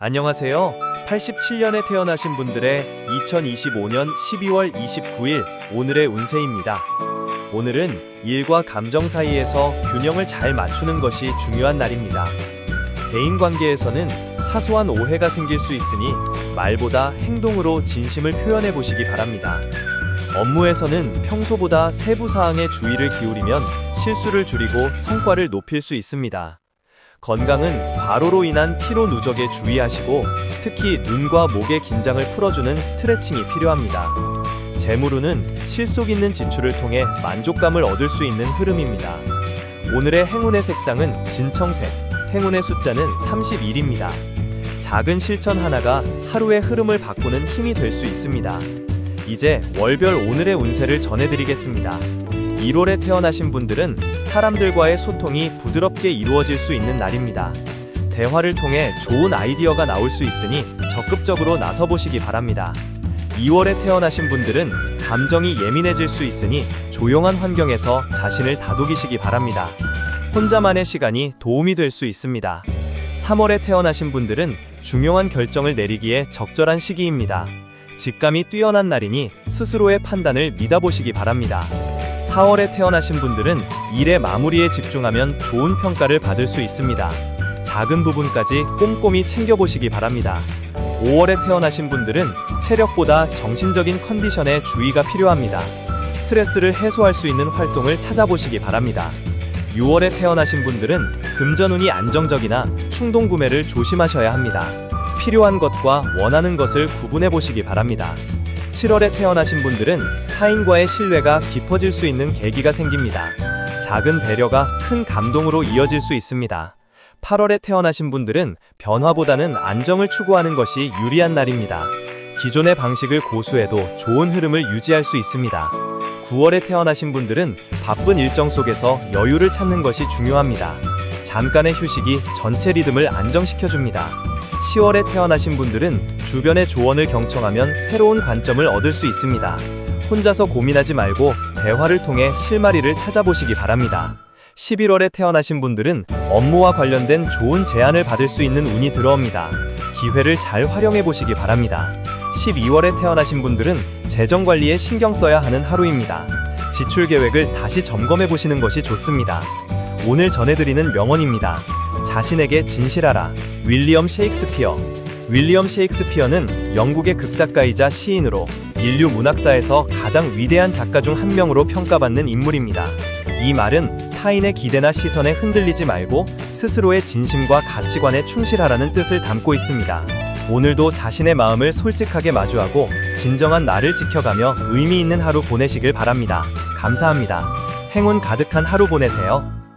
안녕하세요. 87년에 태어나신 분들의 2025년 12월 29일 오늘의 운세입니다. 오늘은 일과 감정 사이에서 균형을 잘 맞추는 것이 중요한 날입니다. 대인 관계에서는 사소한 오해가 생길 수 있으니 말보다 행동으로 진심을 표현해 보시기 바랍니다. 업무에서는 평소보다 세부 사항에 주의를 기울이면 실수를 줄이고 성과를 높일 수 있습니다. 건강은 과로로 인한 피로 누적에 주의하시고 특히 눈과 목의 긴장을 풀어주는 스트레칭이 필요합니다. 재물운은 실속 있는 지출을 통해 만족감을 얻을 수 있는 흐름입니다. 오늘의 행운의 색상은 진청색, 행운의 숫자는 31입니다. 작은 실천 하나가 하루의 흐름을 바꾸는 힘이 될 수 있습니다. 이제 월별 오늘의 운세를 전해드리겠습니다. 1월에 태어나신 분들은 사람들과의 소통이 부드럽게 이루어질 수 있는 날입니다. 대화를 통해 좋은 아이디어가 나올 수 있으니 적극적으로 나서보시기 바랍니다. 2월에 태어나신 분들은 감정이 예민해질 수 있으니 조용한 환경에서 자신을 다독이시기 바랍니다. 혼자만의 시간이 도움이 될 수 있습니다. 3월에 태어나신 분들은 중요한 결정을 내리기에 적절한 시기입니다. 직감이 뛰어난 날이니 스스로의 판단을 믿어보시기 바랍니다. 4월에 태어나신 분들은 일의 마무리에 집중하면 좋은 평가를 받을 수 있습니다. 작은 부분까지 꼼꼼히 챙겨보시기 바랍니다. 5월에 태어나신 분들은 체력보다 정신적인 컨디션에 주의가 필요합니다. 스트레스를 해소할 수 있는 활동을 찾아보시기 바랍니다. 6월에 태어나신 분들은 금전운이 안정적이나 충동 구매를 조심하셔야 합니다. 필요한 것과 원하는 것을 구분해 보시기 바랍니다. 7월에 태어나신 분들은 타인과의 신뢰가 깊어질 수 있는 계기가 생깁니다. 작은 배려가 큰 감동으로 이어질 수 있습니다. 8월에 태어나신 분들은 변화보다는 안정을 추구하는 것이 유리한 날입니다. 기존의 방식을 고수해도 좋은 흐름을 유지할 수 있습니다. 9월에 태어나신 분들은 바쁜 일정 속에서 여유를 찾는 것이 중요합니다. 잠깐의 휴식이 전체 리듬을 안정시켜줍니다. 10월에 태어나신 분들은 주변의 조언을 경청하면 새로운 관점을 얻을 수 있습니다. 혼자서 고민하지 말고 대화를 통해 실마리를 찾아보시기 바랍니다. 11월에 태어나신 분들은 업무와 관련된 좋은 제안을 받을 수 있는 운이 들어옵니다. 기회를 잘 활용해 보시기 바랍니다. 12월에 태어나신 분들은 재정 관리에 신경 써야 하는 하루입니다. 지출 계획을 다시 점검해 보시는 것이 좋습니다. 오늘 전해드리는 명언입니다. 자신에게 진실하라. 윌리엄 셰익스피어. 윌리엄 셰익스피어는 영국의 극작가이자 시인으로 인류 문학사에서 가장 위대한 작가 중 한 명으로 평가받는 인물입니다. 이 말은 타인의 기대나 시선에 흔들리지 말고 스스로의 진심과 가치관에 충실하라는 뜻을 담고 있습니다. 오늘도 자신의 마음을 솔직하게 마주하고 진정한 나를 지켜가며 의미 있는 하루 보내시길 바랍니다. 감사합니다. 행운 가득한 하루 보내세요.